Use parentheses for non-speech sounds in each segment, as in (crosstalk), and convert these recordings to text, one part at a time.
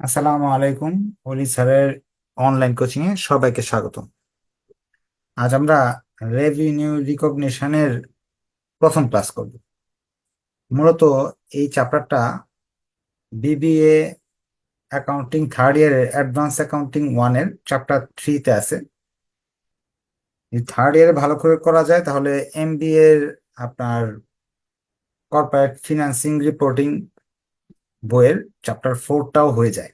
আসসালামু আলাইকুম অলি স্যারের অনলাইন কোচিং এ সবাইকে স্বাগত আজ আমরা রেভিনিউ রিকগনিশনের প্রথম ক্লাস করব। মূলত এই চ্যাপ্টারটা বিবিএ অ্যাকাউন্টিং থার্ড ইয়ারের অ্যাডভান্স অ্যাকাউন্টিং ওয়ানের চ্যাপ্টার থ্রিতে আছে। যদি থার্ড ইয়ারে ভালো করে করা যায়, তাহলে এমবিএ এর আপনার কর্পোরেট ফিনান্সিং রিপোর্টিং বইয়ের চ্যাপ্টার ফোরটাও হয়ে যায়।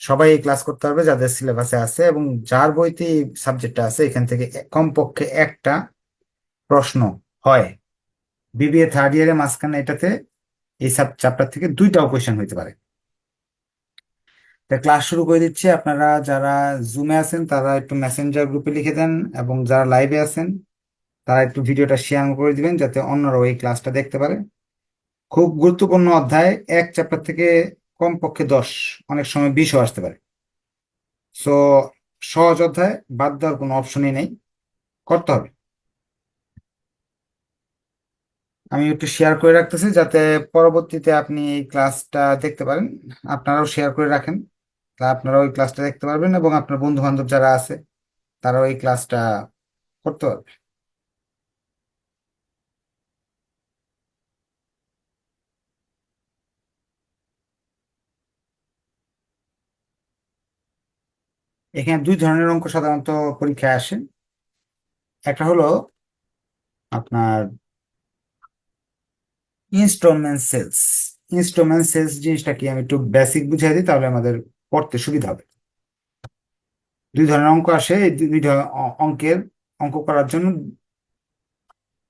সবাই এই ক্লাস করতে পারবে যাদের সিলেবাসে আছে এবং যার বইতে সাবজেক্টটা আছে, এখান থেকে কমপক্ষে একটা প্রশ্ন হয়। বিবিএ থার্ড ইয়ারের মাঝখানে এটাতে এই সাব চ্যাপ্টার থেকে দুইটাও কোয়েশ্চেন হইতে পারে। ক্লাস শুরু করে দিচ্ছি। আপনারা যারা জুমে আছেন, তারা একটু মেসেঞ্জার গ্রুপে লিখে দেন এবং যারা লাইভে আছেন, তারা একটু ভিডিওটা শেয়ার করে দিবেন যাতে অন্যরাও এই ক্লাসটা দেখতে পারে। খুব গুরুত্বপূর্ণ অধ্যায়। এক চ্যাপ্টার থেকে কমপক্ষে দশ, অনেক সময় বিশও আসতে পারে। সো সহজ অধ্যায়, বাদ দেওয়ার কোনো অপশনই নেই। করতে হবে। আমি একটু শেয়ার করে রাখতেছি যাতে পরবর্তীতে আপনি এই ক্লাসটা দেখতে পারেন। আপনারাও শেয়ার করে রাখেন। তা আপনারাও ওই ক্লাসটা দেখতে পারবেন এবং আপনার বন্ধু বান্ধব যারা আছে, তারাও এই ক্লাসটা করতে পারবে। এখানে দুই ধরনের অঙ্ক সাধারণত পরীক্ষায় আসে। একটা হলো আপনার ইনস্টলমেন্ট সেলস ইনস্টলমেন্ট সেলস জিনিসটা কি? আমি একটু বেসিক বুঝাই দিই, তাহলে আমাদের পড়তে সুবিধা হবে। দুই ধরনের অঙ্ক আসে। এই দুই অঙ্কের অঙ্ক করার জন্য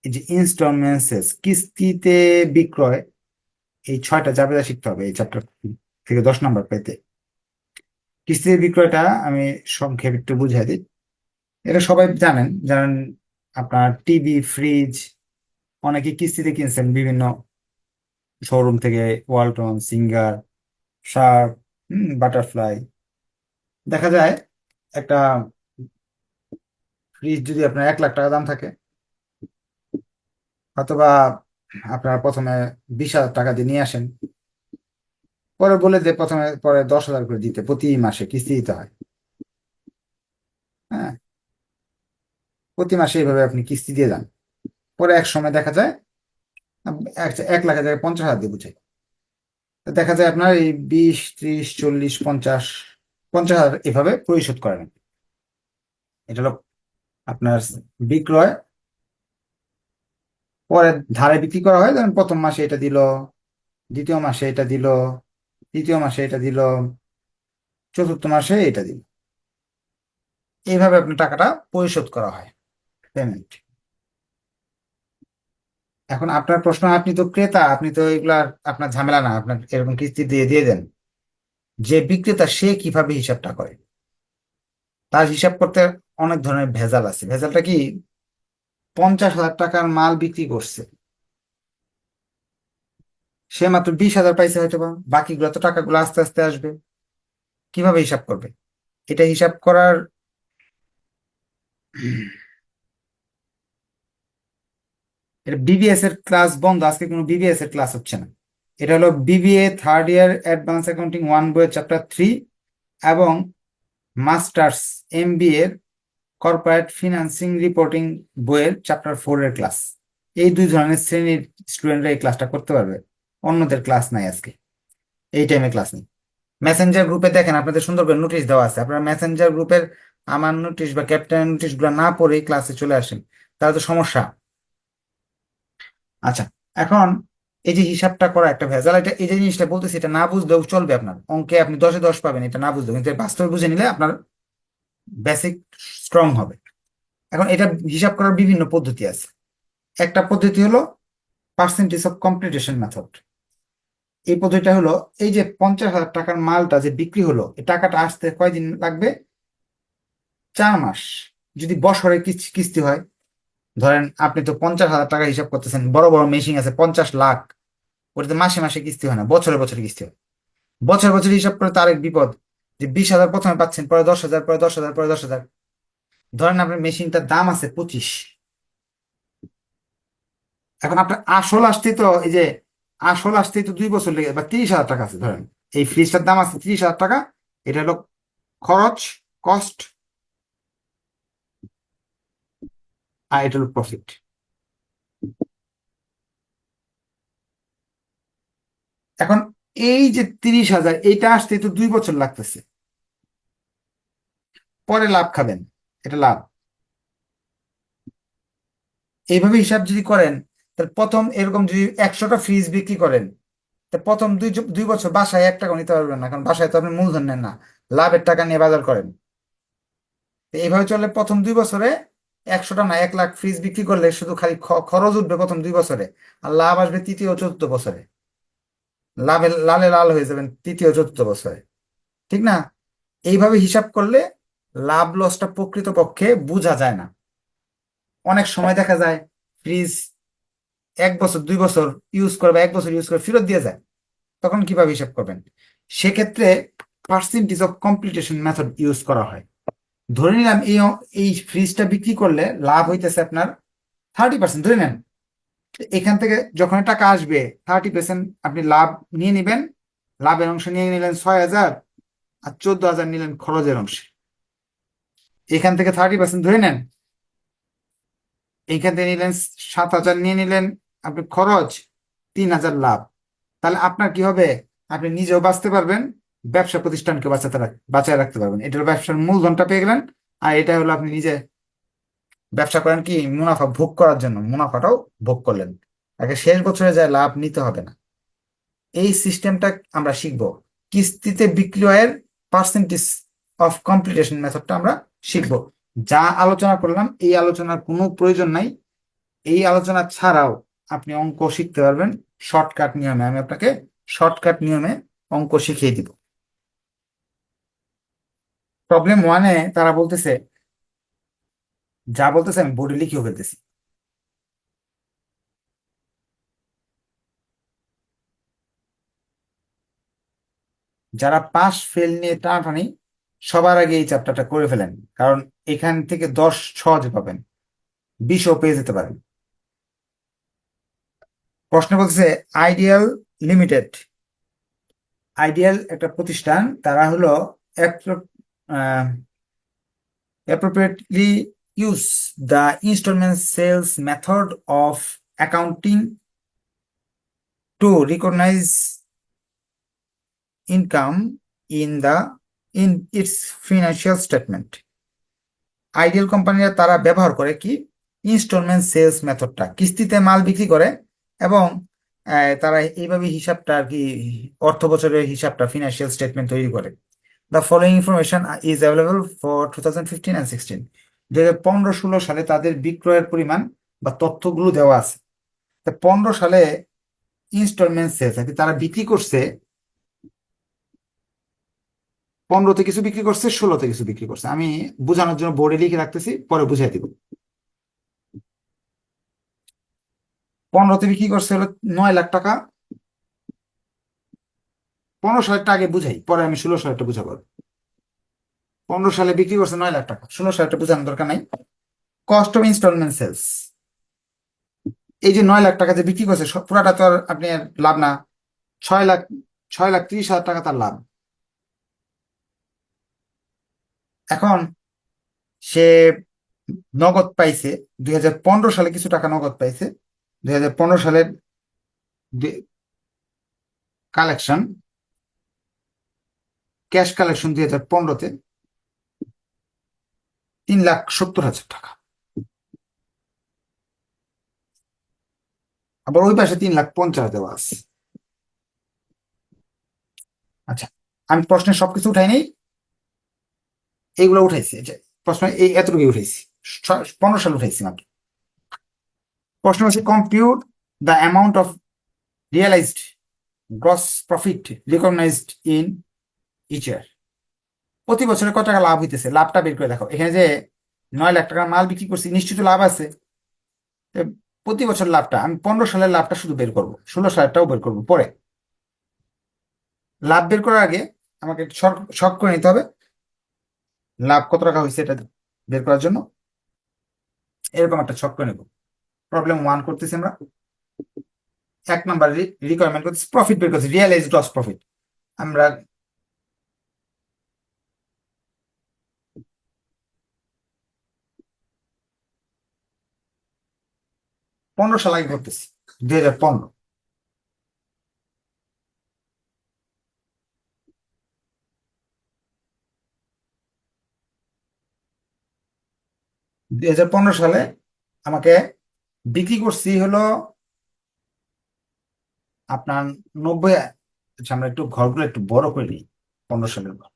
এই যে ইনস্টলমেন্ট সেলস কিস্তিতে বিক্রয়, এই ছয়টা জাবেদা শিখতে হবে, এই চ্যাপ্টার থেকে দশ নম্বর পেতে। কিস্তিতে বিক্রয়টা আমি সংক্ষেপে একটু বুঝাই দিই। এটা সবাই জানেন জানেন আপনার টিভি, ফ্রিজ, অনেকে কিস্তিতে কিনছেন বিভিন্ন শোরুম থেকে ওয়ালটন সিঙ্গার শার্প বাটারফ্লাই দেখা যায় একটা ফ্রিজ যদি আপনার এক লাখ টাকা দাম থাকে, অথবা আপনার প্রথমে বিশ হাজার টাকা দিয়ে নিয়ে আসেন পরে বলে যে প্রথমে পরে দশ হাজার করে দিতে, প্রতি মাসে কিস্তি দিতে হয়। হ্যাঁ। প্রতি মাসে এইভাবে আপনি কিস্তি দিয়ে যান। পরে এক সময় দেখা যায়, এক লাখের জায়গায় পঞ্চাশ হাজার দিয়ে বুঝে দেখা যায় আপনার এই বিশ, ত্রিশ, চল্লিশ, পঞ্চাশ পঞ্চাশ হাজার এভাবে পরিশোধ করেন। এটা হলো আপনার বিক্রয়। পরে ধারে বিক্রি করা হয়, ধরেন প্রথম মাসে এটা দিল, দ্বিতীয় মাসে এটা দিল তৃতীয় মাসে এটা দিল, চতুর্থ মাসে এটা দিল। এইভাবে আপনার টাকাটা পরিশোধ করা হয় পেমেন্ট এখন আপনার প্রশ্ন, আপনি তো ক্রেতা, আপনি তো এগুলা আপনার ঝামেলা না, আপনার এরকম কিস্তি দিয়ে দিয়ে দেন। যে বিক্রেতা, সে কীভাবে হিসাবটা করে? তার হিসাব করতে অনেক ধরনের ভেজাল আছে। ভেজালটা কি, পঞ্চাশ হাজার টাকার মাল বিক্রি করছে। সে মাত্র বিশ হাজার পাইছে হয়তো বা বাকিগুলো তো টাকাগুলো আস্তে আস্তে আসবে। কীভাবে হিসাব করবে? এটা হিসাব করার (clears throat) এটা বিবিএস এর ক্লাস বন্ধ, আজকে কোনো বিবিএস এর ক্লাস হচ্ছে না। এটা হলো BBA third year advance accounting one বইয়ের চ্যাপ্টার থ্রি এবং মাস্টার্স এমবিএ এর কর্পোরেট ফিনান্সিং রিপোর্টিং বইয়ের চ্যাপ্টার ফোর এর ক্লাস এই দুই ধরনের শ্রেণির স্টুডেন্টরা এই ক্লাসটা করতে পারবে। অন্যদের ক্লাস নাই আজকে। এই টাইমে ক্লাস নেই। মেসেঞ্জার গ্রুপে দেখেন, আপনাদের সুন্দর করে নোটিশ দেওয়া আছে। আপনারা মেসেঞ্জার গ্রুপের আমার নোটিশ বা ক্যাপ্টেন নোটিশগুলো না পড়ে ক্লাসে চলে আসেন, তাহলে তো সমস্যা। আচ্ছা এখন এই যে হিসাবটা করা একটা ভেজাল, এটা, এই যে জিনিসটা বলতেছি, এটা না বুঝলেও চলবে আপনার। অঙ্কে আপনি দশে দশ পাবেন, এটা না বুঝলেও, কিন্তু বাস্তবে বুঝে নিলে আপনার বেসিক স্ট্রং হবে। এখন এটা হিসাব করার বিভিন্ন পদ্ধতি আছে। একটা পদ্ধতি হলো পার্সেন্টেজ অফ কমপ্লিটেশন মেথড এই পদ্ধতিটা হলো, এই যে পঞ্চাশ হাজার টাকার মালটা যে বিক্রি হলো, এই টাকাটা আসতে কয়দিন লাগবে? চার মাস। যদি বছরে কিস্তি হয়, ধরেন আপনি তো পঞ্চাশ হাজার টাকা হিসাব করতেছেন, বড় বড় মেশিন আছে, পঞ্চাশ লাখ। ওটাতে মাসে মাসে কিস্তি হয় না, বছরে বছরে কিস্তি হয়। বছর বছর হিসাব করে তার এক বিপদ, যে বিশ হাজার প্রথমে পাচ্ছেন, পরে দশ হাজার, পরে দশ হাজার, পরে দশ হাজার। ধরেন আপনার মেশিনটার দাম আছে পঁচিশ। এখন আপনার আসল আসতে তো এই যে আসল আসতেই তো দুই বছর লেগে বা তিরিশ হাজার টাকা আছে, ধরেন। এই ফ্রিজটার দাম আছে তিরিশ হাজার টাকা। এটা হলো খরচ কস্ট আর এটা হলো প্রফিট এখন এই যে তিরিশ হাজার, এইটা আসতে তো দুই বছর লাগতেছে। পরে লাভ খাবেন, এটা লাভ। এইভাবে হিসাব যদি করেন তাহলে প্রথম এরকম যদি একশোটা ফ্রিজ বিক্রি করেন তা প্রথম দুই দুই বছর বাসায় এক টাকা নিতে পারবেন না, কারণ বাসায় তো আপনি মূলধন নেন না, লাভের টাকা নিয়ে বাজার করেন। এইভাবে চললে প্রথম দুই বছরে একশোটা না এক লাখ ফ্রিজ বিক্রি করলে শুধু খালি খরচ উঠবে প্রথম দুই বছরে, আর লাভ আসবে তৃতীয়, চতুর্থ বছরে। লাভে লালে লাল হয়ে যাবেন তৃতীয়, চতুর্থ বছরে। ঠিক না? এইভাবে হিসাব করলে লাভ লসটা প্রকৃতপক্ষে বোঝা যায় না। অনেক সময় দেখা যায় ফ্রিজ এক বছর, দুই বছর ইউজ করে বা এক বছর ইউজ করে ফেরত দিয়ে যায়, তখন কীভাবে হিসাব করবেন? সেক্ষেত্রে percentage of completion method use করা হয়। ধরে নিলাম এই এই ফ্রিজটা বিক্রি করলে লাভ হইতেছে আপনার থার্টি পার্সেন্ট ধরে নেন। এখান থেকে যখন টাকা আসবে থার্টি পার্সেন্ট আপনি লাভ নিয়ে নেবেন, লাভের অংশ নিয়ে নিলেন ছয় হাজার আর চোদ্দ হাজার নিলেন খরচের অংশে। এখান থেকে থার্টি পার্সেন্ট ধরে নেন। এইখান থেকে নিলেন সাত হাজার নিয়ে নিলেন আপনি খরচ তিন হাজার লাভ। তাহলে আপনার কি হবে? আপনি নিজেও বাঁচতে পারবেন, ব্যবসা প্রতিষ্ঠানকে বাঁচাতে বাঁচায় রাখতে পারবেন। এটা হলো ব্যবসার মূলধনটা পেয়ে গেলেন, আর এটা হলো আপনি নিজে ব্যবসা করেন কি, মুনাফা ভোগ করার জন্য, মুনাফাটাও ভোগ করলেন। আগে শেষ বছরে যায় লাভ নিতে হবে না। এই সিস্টেমটা আমরা শিখব। কিস্তিতে বিক্রয়ের পার্সেন্টেজ অফ কমপ্লিটেশন মেথডটা আমরা শিখব। যা আলোচনা করলাম, এই আলোচনার কোনো প্রয়োজন নাই। এই আলোচনা ছাড়াও আপনি অঙ্ক শিখতে পারবেন। শর্টকাট নিয়মে আমি আপনাকে শর্টকাট নিয়মে অঙ্ক শিখিয়ে দিব। প্রবলেম ওয়ানে তারা বলতেছে, যা বলতেছে আমি বোর্ডে লিখেও ফেলতেছি। যারা পাস ফেল নিয়ে টানাটানি, সবার আগে এই চ্যাপ্টারটা করে ফেলেন। কারণ এখান থেকে দশ সহজে পাবেন। বিশও পেয়ে যেতে পারেন। প্রশ্ন বলছে আইডিয়াল লিমিটেড। আইডিয়াল একটা প্রতিষ্ঠান, তারা হলো appropriately use the instalment sales method of accounting to recognise income in the in its financial statement ideal কোম্পানিরা তারা ব্যবহার করে কি? ইনস্টলমেন্ট সেলস মেথডটা কিস্তিতে মাল বিক্রি করে এবং তারা এইভাবে হিসাবটা আর কি, অর্থ বছরের হিসাবটা ফিনান্সিয়াল স্টেটমেন্ট তৈরি করে। The following information is available for two thousand fifteen and sixteen দু হাজার পনেরো ষোলো সালে তাদের বিক্রয়ের পরিমাণ বা তথ্যগুলো দেওয়া আছে। পনেরো সালে ইনস্টলমেন্ট সেলস আর তারা বিক্রি করছে, পনেরোতে কিছু বিক্রি করছে, ষোলোতে কিছু বিক্রি করছে। আমি বোঝানোর জন্য বোর্ডে লিখে রাখতেছি, পরে বুঝাই দিব। পনেরোতে বিক্রি করছে হলো? নয় লাখ টাকা। পনেরো সালেরটা আগে বুঝাই, পরে আমি ষোলো সালেরটা বুঝাবো। পনেরো সালে বিক্রি করছে নয় লাখ টাকা। ষোলো সালেরটা বোঝানোর দরকার নাই। কস্ট অফ ইনস্টলমেন্ট সেলস এই যে নয় লাখ টাকা যে বিক্রি করছে পুরাটা তো আর আপনি লাভ না। ছয় লাখ ছয় লাখ ত্রিশ হাজার টাকা তার লাভ। এখন সে নগদ পাইছে, দুই হাজার পনেরো সালে কিছু টাকা নগদ পাইছে। দুই হাজার পনেরো সালের কালেকশন ক্যাশ কালেকশন দুই হাজার পনেরোতে তিন লাখ সত্তর হাজার টাকা। আবার ওই পাশে তিন লাখ পঞ্চাশ দেওয়া আছে। আচ্ছা আমি প্রশ্নের সবকিছু উঠাই নেই। এইগুলো উঠাইছি প্রশ্ন এই এতটুকু উঠাইছি। পনেরো সাল উঠাইছি মাত্র। প্রশ্ন হচ্ছে compute the amount of realised gross profit recognised in each year প্রতি বছরে কত টাকা লাভ হইতেছে? লাভটা বের করে দেখো। এখানে যে নয় লাখ টাকার মাল বিক্রি করছি, নিশ্চিত লাভ আছে। প্রতি বছর লাভটা, আমি পনেরো সালের লাভটা শুধু বের করব। ষোলো সালেরটাও বের করব। পরে লাভ বের করার আগে আমাকে শর্ট করে নিতে হবে, লাভ কত টাকা হয়েছে এটা বের করার জন্য। এরকম একটা ছক করে নেব। প্রবলেম ওয়ান করতেছি আমরা। এক নাম্বার রিকোয়ারমেন্ট করতেছি প্রফিট বের করছি রিয়েলাইজ গ্রস প্রফিট আমরা পনেরো সাল আগে করতেছি, দুই হাজার পনেরো। দুই হাজার পনেরো সালে আমাকে বিক্রি করছি হলো আপনার নব্বই আচ্ছা আমরা একটু ঘরগুলো একটু বড় করে নিই পনেরো সালের ঘর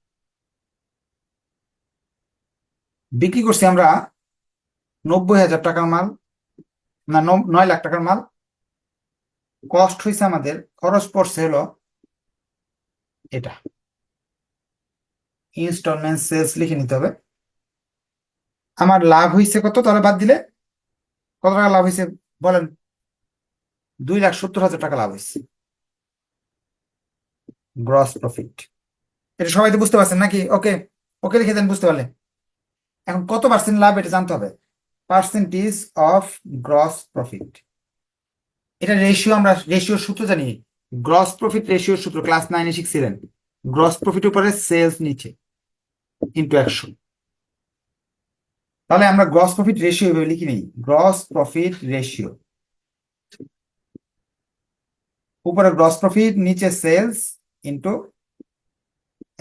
বিক্রি করছি আমরা নব্বই হাজার টাকার মাল, না নয় লাখ টাকার মাল। কস্ট হয়েছে আমাদের, খরচ পড়ছে হলো এটা। ইনস্টলমেন্ট সেলস লিখে নিতে হবে। আমার লাভ হয়েছে কত তাহলে বাদ দিলে? কত টাকা লাভ হয়েছে বলেন? দুই লাখ সত্তর হাজার টাকা লাভ হয়েছে। গ্রস প্রফিট এটা সবাই তো বুঝতে পারছেন নাকি? ওকে ওকে লিখে দেন, বুঝতে পারলে এখন কত পার্সেন্ট লাভ এটা জানতে হবে? পার্সেন্টেজ অফ গ্রস প্রফিট এটা রেশিও আমরা রেশিওর সূত্র জানি। গ্রস প্রফিট রেশিওর সূত্র ক্লাস নাইনে শিখছিলেন। গ্রস প্রফিট উপরে সেলস নিচে। ইন্টু একশো তাহলে আমরা গ্রস প্রফিট রেশিও এভাবে লিখি নিই গ্রস প্রফিট রেশিও উপরে গ্রস প্রফিট নিচে সেলস ইন্টু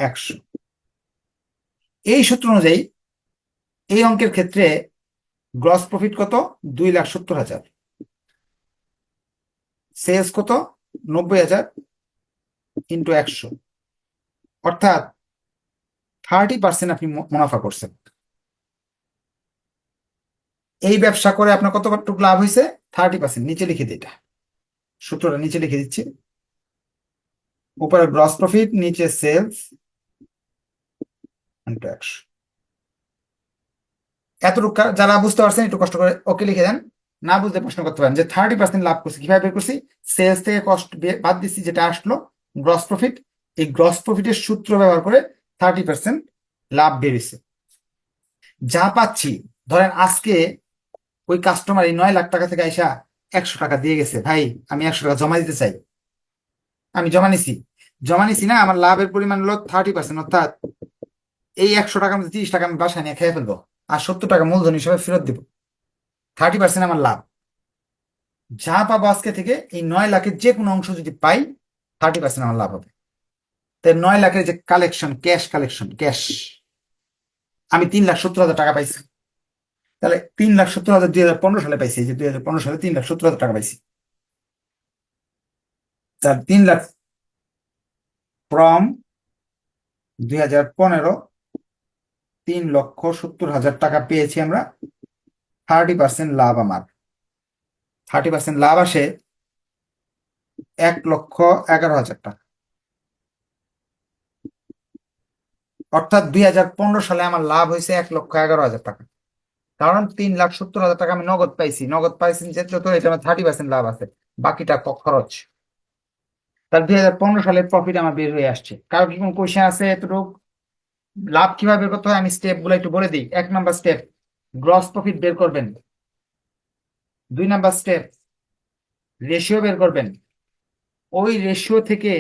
একশো। এই সূত্র অনুযায়ী এই অঙ্কের ক্ষেত্রে গ্রস প্রফিট কত? দুই লাখ সত্তর হাজার। সেলস কত? নব্বই হাজার ইন্টু একশো। অর্থাৎ থার্টি পার্সেন্ট আপনি মুনাফা করছেন। এই ব্যবসা করে আপনার কতটুকু লাভ হয়েছে? থার্টি পার্সেন্ট নিচে লিখে দিই এটা। সূত্রটা নিচে লিখে দিচ্ছি। উপরে গ্রস প্রফিট নিচে সেলস এতটুকু যারা বুঝতে পারছেন, একটু কষ্ট করে ওকে লিখে দেন। না বুঝতে প্রশ্ন করতে পারেন যে থার্টি পার্সেন্ট লাভ করছি, কীভাবে বের করছি? সেলস থেকে কস্ট বাদ দিচ্ছি, যেটা আসলো গ্রস প্রফিট এই গ্রস প্রফিটের সূত্র ব্যবহার করে থার্টি পার্সেন্ট লাভ বেরিয়েছে যা পাচ্ছি, ধরেন আজকে ওই কাস্টমার এই নয় লাখ টাকা থেকে আইসা একশো টাকা দিয়ে গেছে। ভাই, আমি একশো টাকা জমা দিতে চাই। আমি জমা নিছি। জমা নিছি না, আমার লাভের পরিমাণ হলো থার্টি পার্সেন্ট অর্থাৎ এই একশো টাকা মধ্যে তিরিশ টাকা আমি বাসায় নিয়ে খেয়ে ফেলব আর সত্তর টাকা মূলধন হিসেবে ফেরত দিব। থার্টি পার্সেন্ট আমার লাভ। যা পাবো আজকে থেকে এই নয় লাখের যে কোনো অংশ যদি পাই থার্টি পার্সেন্ট আমার লাভ হবে। তাই নয় লাখের যে কালেকশন ক্যাশ কালেকশন ক্যাশ আমি তিন লাখ সত্তর হাজার টাকা পাইছি। তাহলে তিন লাখ সত্তর হাজার দুই হাজার পনেরো সালে পাইছি যে দুই হাজার পনেরো সালে তিন লাখ সত্তর হাজার টাকা পাইছি। তার তিন লাখ ফ্রম দুই হাজার পনেরো তিন লক্ষ সত্তর হাজার টাকা পেয়েছি আমরা থার্টি পার্সেন্ট লাভ আমার। থার্টি পার্সেন্ট লাভ আসে এক লক্ষ এগারো হাজার টাকা। অর্থাৎ দুই হাজার পনেরো সালে আমার লাভ হয়েছে এক লক্ষ এগারো হাজার টাকা। কারণ তিন লাখ সত্তর হাজার টাকা আমি নগদ পাইছি। নগদ পাইছি তো এটা আমার থার্টি পার্সেন্ট লাভ আছে। বাকিটা খরচ। তার দুই হাজার পনেরো সালের প্রফিট আমার বের হয়ে আসছে। কারও কি কোনো কোয়েশ্চেন আছে এতটুকু? লাভ কীভাবে বের করতে হয়? আমি স্টেপগুলো একটু বলে দিই। এক নাম্বার স্টেপ গ্রস প্রফিট বের করবেন। দুই নাম্বার স্টেপ রেশিও বের করবেন। ওই রেশিও থেকে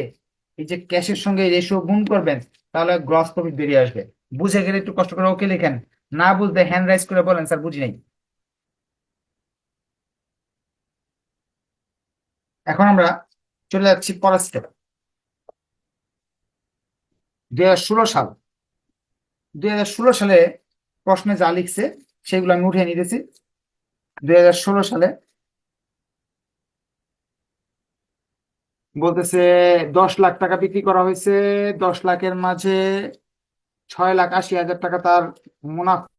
এই যে ক্যাশের সঙ্গে রেশিও গুণ করবেন, তাহলে গ্রস প্রফিট বেরিয়ে আসবে। বুঝে গেলে একটু কষ্ট করে ওকে লেখেন। না বুঝতে হ্যান্ড রাইজ করে বলেন, স্যার, বুঝি নাই। এখন আমরা চলে যাচ্ছি পরের স্টেপ দুই হাজার ষোলো সাল। দুই হাজার ষোলো সালে প্রশ্নে যা লিখছে সেগুলো আমি উঠিয়ে নিতেছি। দুই হাজার ষোলো সালে বলতেছে, দশ লাখ টাকা বিক্রি করা হয়েছে, দশ লাখের মাঝে ছয় লাখ আশি হাজার টাকা তার মুনাফা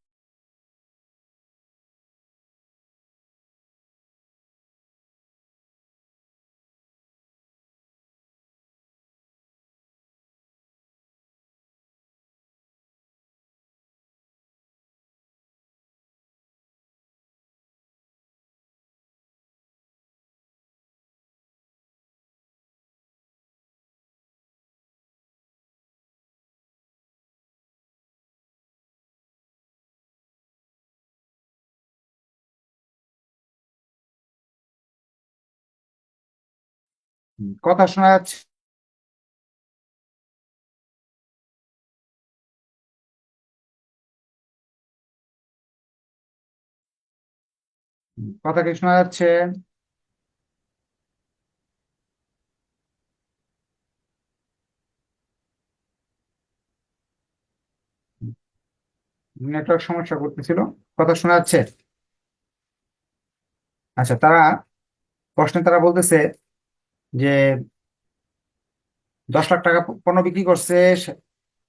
কথা শোনা যাচ্ছে? কথা কি শোনা যাচ্ছে? নেটওয়ার্ক সমস্যা করতেছিল। কথা শোনা যাচ্ছে? আচ্ছা তারা, প্রশ্নে তারা বলতেছে যে দশ লাখ টাকা পণ্য বিক্রি করছে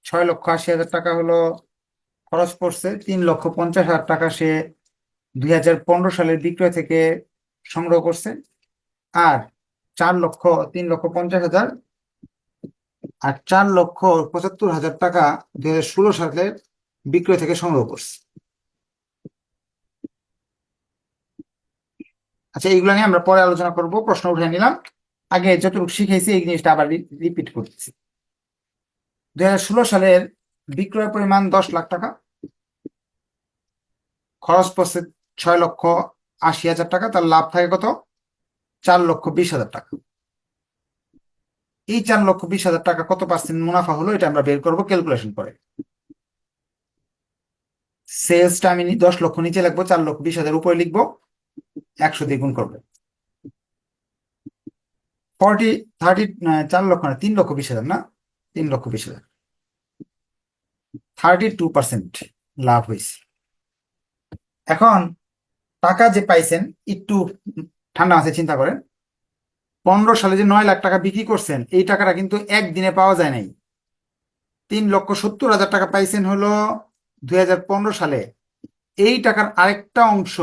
ছয় লক্ষ আশি হাজার টাকা হলো খরচ পড়ছে, তিন লক্ষ পঞ্চাশ হাজার টাকা সে দুই হাজার পনেরো সালের বিক্রয় থেকে সংগ্রহ করছে। আর চার লক্ষ, তিন লক্ষ পঞ্চাশ হাজার আর চার লক্ষ পঁচাত্তর হাজার টাকা দুই হাজার ষোলো সালের বিক্রয় থেকে সংগ্রহ করছে। আচ্ছা এইগুলো নিয়ে আমরা পরে আলোচনা করব, প্রশ্ন উঠে নিলাম। আগে যতটুকু শিখেছি, এই জিনিসটা আবার রিপিট করতেছি দুই সালের বিক্রয় পরিমাণ দশ লাখ টাকা। খরচ পড়ছে ছয় লক্ষ আশি হাজার টাকা, তার লাভ থাকে কত? চার লক্ষ বিশ হাজার টাকা। এই চার লক্ষ বিশ হাজার টাকা কত পার্সেন্ট মুনাফা হলো, এটা আমরা বের করব ক্যালকুলেশন করে সেলসটা আমি দশ লক্ষ নিচে লিখব, চার লক্ষ বিশ হাজার উপরে লিখব, একশো দিয়ে গুণ করব। ফর্টি থার্টি চার লক্ষ না, তিন লক্ষ বিশ হাজার না? তিন লক্ষ বিশ হাজার। থার্টি টু পার্সেন্ট লাভ হয়েছে। এখন টাকা যে পাইছেন, একটু ঠান্ডা মাথায় চিন্তা করেন। পনেরো সালে যে নয় লাখ টাকা বিক্রি করছেন, এই টাকাটা কিন্তু একদিনে পাওয়া যায় নাই। তিন লক্ষ সত্তর হাজার টাকা পাইছেন হলো দুই হাজার পনেরো সালে। এই টাকার আরেকটা অংশ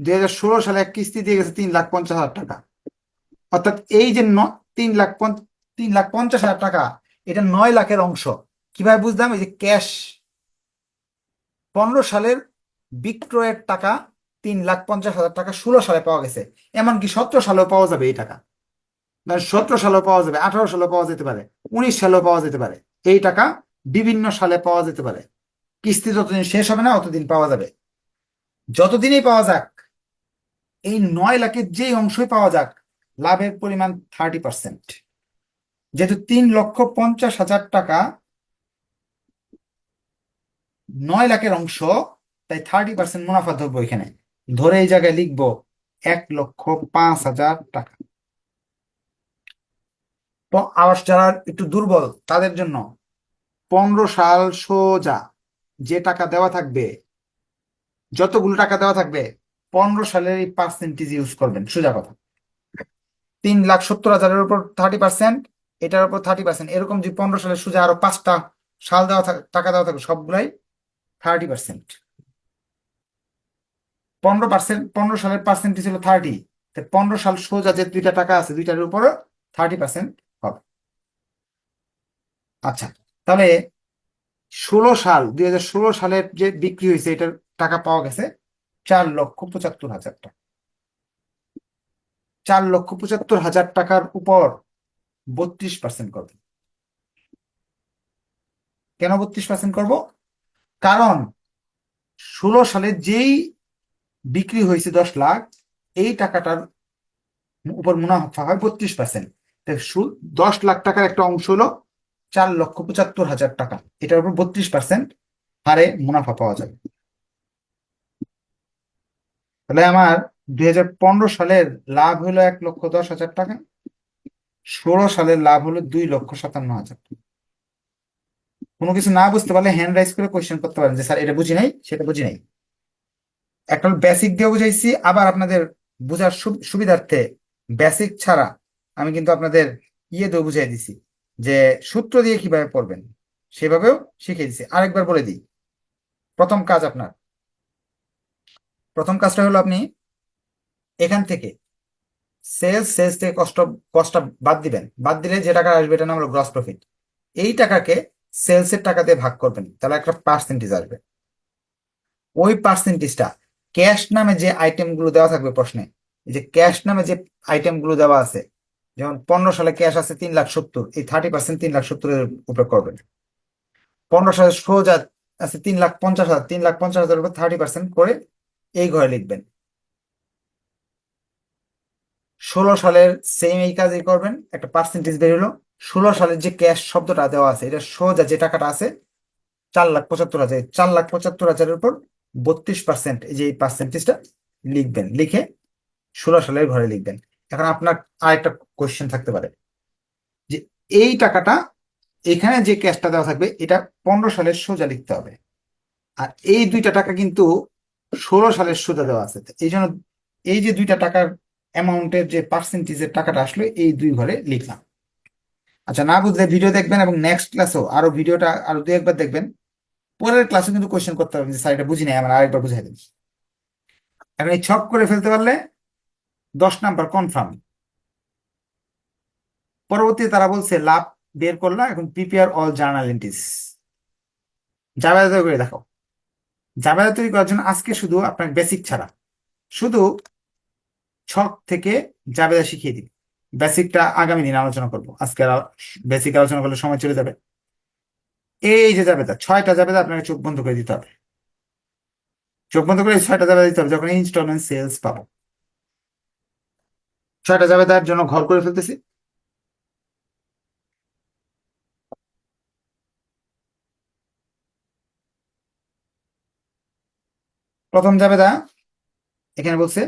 দুই হাজার ষোলো সালে এক কিস্তি দিয়ে গেছে তিন লাখ পঞ্চাশ হাজার টাকা। অর্থাৎ এই যে তিন লাখ তিন লাখ পঞ্চাশ হাজার টাকা, এটা নয় লাখের অংশ। কীভাবে বুঝলাম? এই যে ক্যাশ। পনেরো সালের বিক্রয়ের টাকা তিন লাখ পঞ্চাশ হাজার টাকা ষোলো সালে পাওয়া গেছে। এমনকি সতেরো সালেও পাওয়া যাবে এই টাকা। মানে সতেরো সালেও পাওয়া যাবে, আঠারো সালেও পাওয়া যেতে পারে, উনিশ সালেও পাওয়া যেতে পারে। এই টাকা বিভিন্ন সালে পাওয়া যেতে পারে। কিস্তি যতদিন শেষ হবে না, অতদিন পাওয়া যাবে। যতদিনই পাওয়া যাক, এই নয় লাখের যেই অংশই পাওয়া যাক লাভের পরিমাণ থার্টি পার্সেন্ট যেহেতু তিন লক্ষ পঞ্চাশ হাজার টাকা নয় লাখের অংশ, তাই থার্টি পার্সেন্ট মুনাফা ধরবো এখানে। ধরে এই জায়গায় লিখব এক লক্ষ পাঁচ হাজার টাকা। আবার যারা একটু দুর্বল, তাদের জন্য পনেরো সাল সোজা যে টাকা দেওয়া থাকবে, যতগুলো টাকা দেওয়া থাকবে, পনেরো সালের এই পার্সেন্টেজ ইউজ করবেন। সোজা কথা। তিন লাখ সত্তর হাজারের উপর থার্টি পার্সেন্ট এটার উপর থার্টি পার্সেন্ট এরকম যে পনেরো সালের সোজা আরও পাঁচটা সাল দেওয়া থাকে টাকা দেওয়া থাকবে, সবগুলাই থার্টি পার্সেন্ট পনেরো পার্সেন্ট পনেরো সালের পার্সেন্টেজ ছিল থার্টি পনেরো সাল সোজা যে দুইটা টাকা আছে, দুইটার উপর থার্টি পার্সেন্ট হবে। আচ্ছা তাহলে ষোলো সাল, দুই হাজার ষোলো সালের যে বিক্রি হয়েছে, এটার টাকা পাওয়া গেছে চার লক্ষ পঁচাত্তর হাজার টাকা। চার লক্ষ পঁচাত্তর হাজার টাকার উপর বত্রিশ পার্সেন্ট করবে। কেন বত্রিশ পার্সেন্ট করব? কারণ ষোলো সালে যেই বিক্রি হয়েছে দশ লাখ, এই টাকাটার উপর মুনাফা হয় বত্রিশ পার্সেন্ট দশ লাখ টাকার একটা অংশ হলো চার লক্ষ পঁচাত্তর হাজার টাকা। এটার উপর বত্রিশ পার্সেন্ট হারে মুনাফা পাওয়া যাবে। তাহলে আমার দুই হাজার পনেরো সালের লাভ হলো এক লক্ষ দশ হাজার টাকা, ষোলো সালের লাভ হলো দুই লক্ষ সাতান্ন হাজার টাকা। কোনো কিছু না বুঝতে পারলে হ্যান্ড রাইজ করে কোয়েশ্চেন করতে পারেন যে, স্যার, এটা বুঝি নাই, সেটা বুঝি নাই। একটা বেসিক দিয়ে বুঝাইছি, আবার আপনাদের বোঝার সুবিধার্থে বেসিক ছাড়া আমি কিন্তু আপনাদের ইয়ে দিয়ে বুঝাই দিছি যে, সূত্র দিয়ে কীভাবে পড়বেন, সেভাবেও শিখিয়ে দিছি। আরেকবার বলে দিই, প্রথম কাজ আপনার। প্রথম কাজটা হলো আপনি এখান থেকে সেলস সেলস থেকে কষ্ট কষ্টটা বাদ দিবেন। বাদ দিলে যে টাকা আসবে এটা নাম হলো গ্রস প্রফিট এই টাকাকে সেলসের টাকা দিয়ে ভাগ করবেন, তাহলে একটা পার্সেন্টেজ আসবে। ওই পার্সেন্টেজটা ক্যাশ নামে যে আইটেমগুলো দেওয়া থাকবে প্রশ্নে যে ক্যাশ নামে যে আইটেমগুলো দেওয়া আছে, যেমন পনেরো সালে ক্যাশ আছে তিন লাখ সত্তর, এই থার্টি পার্সেন্ট তিন লাখ সত্তরের উপরে করবেন। পনেরো সালে সোজা আছে তিন লাখ পঞ্চাশ হাজার, তিন লাখ পঞ্চাশ হাজার উপর থার্টি পার্সেন্ট করে এই ঘরে লিখবেন। ষোলো সালের সেম এই কাজই করবেন, একটা পার্সেন্টেজ বেরোলো ষোলো সালের যে ক্যাশ শব্দটা দেওয়া আছে, এটা সোজা যে টাকাটা আছে, চার লাখ পঁচাত্তর হাজার চার লাখ পঁচাত্তর হাজারের উপর বত্রিশ পার্সেন্ট এই যে পার্সেন্টেজটা লিখবেন, লিখে ষোলো সালের ঘরে লিখবেন। এখন আপনার আর একটা কোয়েশ্চেন থাকতে পারে। যে এই টাকাটা এখানে যে ক্যাশটা দেওয়া থাকবে, এটা পনেরো সালের সোজা লিখতে হবে। আর এই দুইটা টাকা কিন্তু ষোলো সালের সোজা দেওয়া আছে। এই জন্য এই যে দুইটা টাকার অ্যামাউন্টের যে পার্সেন্টেজের টাকাটা আসলো, এই দুই ঘরে লিখলাম। আচ্ছা না বুঝলে ভিডিও দেখবেন এবং নেক্সট ক্লাসেও আরও ভিডিওটা আরও দুই একবার দেখবেন। পরের ক্লাসে কিন্তু কোয়েশ্চেন করতে পারবেন যে, স্যার, এটা বুঝি নাই, আমার আরেকবার বুঝাই দিন। এখন এই ছক করে ফেলতে পারলে দশ নাম্বার কনফার্ম পরবর্তীতে তারা বলছে, লাভ বের করলা, এখন প্রিপেয়ার অল জার্নাল এন্ট্রিজ জাবেদা তৈরি করে দেখাও। জাবেদা তৈরি করার জন্য আজকে শুধু আপনার বেসিক ছাড়া। শুধু ছক থেকে জাবেদা শিখিয়ে দিই বেসিকটা আগামী দিন আলোচনা করব। আজকে বেসিক আলোচনা করলে সময় চলে যাবে। এই যে জাবেদা, ছয়টা জাবেদা আপনাকে চোখ বন্ধ করে দিতে হবে। চোখ বন্ধ করে ছয়টা জাবেদা দিতে হবে যখন ইনস্টলমেন্ট সেলস পাবো। ছয়টা জাবেদার জন্য ঘর করে ফেলতেছি। প্রথম জাবেদা এখানে বলছে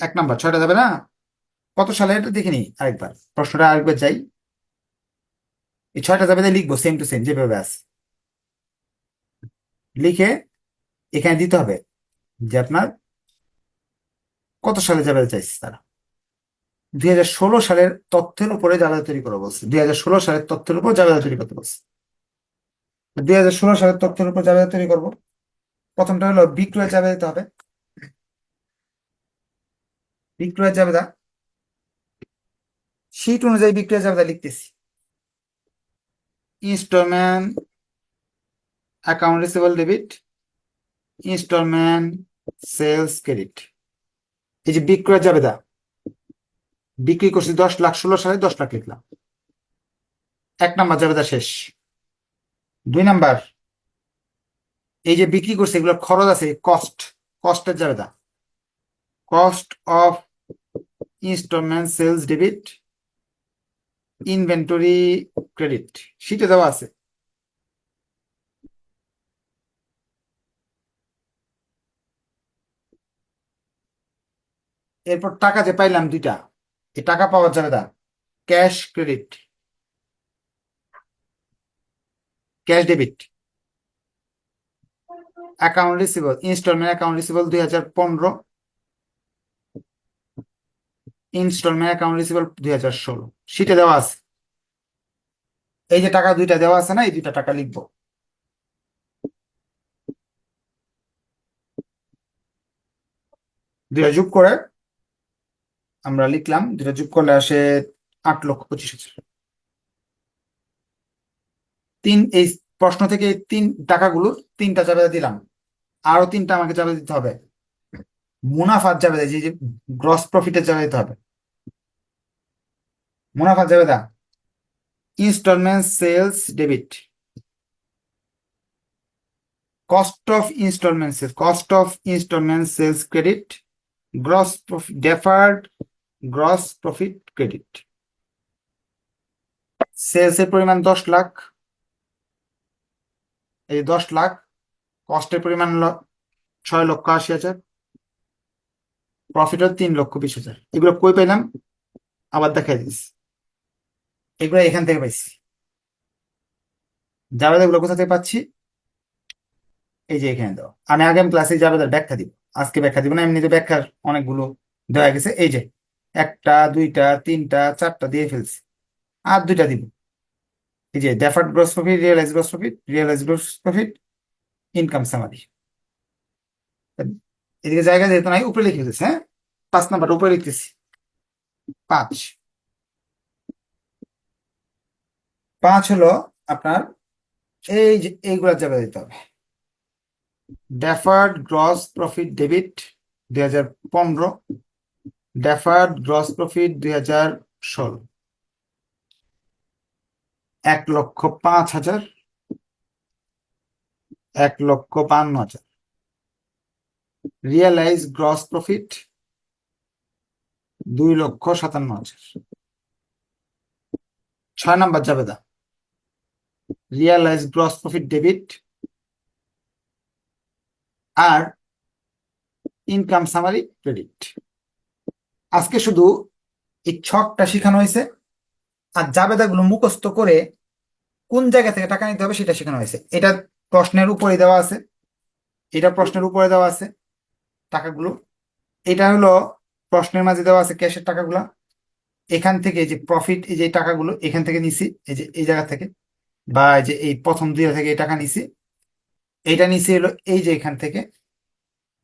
এক নাম্বার, ছয়টা যাবে না? কত সালে এটা দেখে নিই আরেকবার। প্রশ্নটা আরেকবার যাই। এই ছয়টা জাবেদা লিখব সেম টু সেম যেভাবে আছে। লিখে এখানে দিতে হবে যে আপনার কত সালে যাবে চাইছে তারা। দুই হাজার ষোলো সালের তথ্যের উপরে জাবেদা তৈরি করে বলছে। দুই হাজার ষোলো সালের তথ্যের উপর জাবেদা তৈরি করতে বলছে। দুই হাজার ষোলো সালের তথ্যের উপর জাবেদা তৈরি করব। প্রথমটা হলো বিক্রয় জাবেদা দিতে হবে। বিক্রয় জাবেদা। শীট অনুযায়ী বিক্রয় জাবেদা লিখতেছি। Instalment account receivable debit instalment sales credit এই যে বিক্রয় জাবেদা, বিক্রি করছি দশ লাখ ষোলো সালে দশ লাখ লিখলাম। এক নাম্বার জাবেদা শেষ। দুই নাম্বার, এই যে বিক্রি করছে এগুলো খরচ আছে কস্ট কস্টের জাবেদা। Cost of instalment sales debit inventory credit শীটে দেওয়া আছে। এরপর টাকা যে পাইলাম দুইটা, এই টাকা পাওয়া যাবে দা, cash credit. Cash debit. Account receivable instalment account receivable দুই হাজার পনেরো। ইনস্টলমেন্ট অ্যাকাউন্ট রিসিভেবল দুই হাজার ষোলো। শীটে দেওয়া আছে। এই যে টাকা দুইটা দেওয়া আছে না, এই দুইটা টাকা লিখব। দুইটা যোগ করে আমরা লিখলাম, দুইটা যোগ করলে আসে আট লক্ষ পঁচিশ হাজার। তিন, এই প্রশ্ন থেকে তিন টাকাগুলো তিনটা চাবে দিলাম। আরও তিনটা আমাকে চাবে দিতে হবে। মুনাফা যাবে যে গ্রস প্রফিটে চালাইতে হবে। মুনাফা যাবে দা instalment sales debit cost of instalment sales cost of instalment sales credit gross profit deferred gross profit credit সেলসের পরিমাণ দশ লাখ। এই দশ লাখ কস্টের পরিমাণ ছয় লক্ষ আশি আছে প্রফিট হল তিন লক্ষ বিশ হাজার। এগুলো কই পেলাম আবার দেখাই দিস এগুলো এখান থেকে পাইছি। যাবে এগুলো কোথা থেকে পাচ্ছি? এই যে এখানে দাও। আমি আগামী ক্লাসে যাবে ব্যাখ্যা দিব। আজকে ব্যাখ্যা দিব না, এমনিতে ব্যাখ্যার অনেকগুলো দেওয়া গেছে। এই যে, একটা, দুইটা, তিনটা, চারটা দিয়ে ফেলছি। আর দুইটা দিব। এই যে deferred gross profit realise gross profit realise gross profit income summary এদিকে জায়গা যেহেতু নাই, উপরে লিখে দিতেছি হ্যাঁ? পাঁচ নাম্বার, উপরে লিখতেছি। পাঁচ। পাঁচ হলো আপনার এই যে এইগুলা যাবে দিতে হবে। ডেফার্ড গ্রস প্রফিট ডেবিট দুই হাজার পনেরো। ডেফার্ড গ্রস প্রফিট দুই হাজার ষোলো। এক লক্ষ পাঁচ হাজার। এক লক্ষ বান্ন হাজার। রিয়েলাইজ গ্রস প্রফিট দুই লক্ষ সাতান্ন হাজার। ছয় নাম্বার যাবে দা রিয়েলাইজ গ্রস প্রফিট ডেবিট আর ইনকাম সামারি ক্রেডিট আজকে শুধু এই ছকটা শেখানো হয়েছে আর জাবেদাগুলো মুখস্থ করে কোন জায়গা থেকে টাকা নিতে হবে সেটা শেখানো হয়েছে। এটা প্রশ্নের উপরে দেওয়া আছে। এটা প্রশ্নের উপরে দেওয়া আছে। টাকাগুলো। এটা হলো প্রশ্নের মাঝে দেওয়া আছে ক্যাশের টাকাগুলো। এখান থেকে যে প্রফিট এই যে টাকাগুলো এখান থেকে নিছি, এই যে এই জায়গা থেকে, বা যে এই প্রথম দুই থেকে এই টাকা নিছি। এইটা নিছি হলো এই যে এখান থেকে।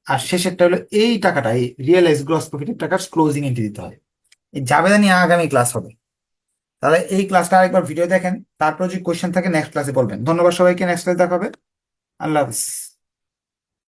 আর শেষেরটা হলো এই টাকাটা, এই রিয়েলাইজ গ্রস প্রফিটের টাকার ক্লোজিং এন্ট্রি দিতে হয়। এই জাবেদা আগামী ক্লাস হবে। তাহলে এই ক্লাসটা আরেকবার ভিডিও দেখেন, তারপর যদি কোয়েশ্চেন থাকে নেক্সট ক্লাসে বলবেন। ধন্যবাদ সবাইকে নেক্সট ক্লাসে দেখা হবে। আল্লাহ হাফিজ।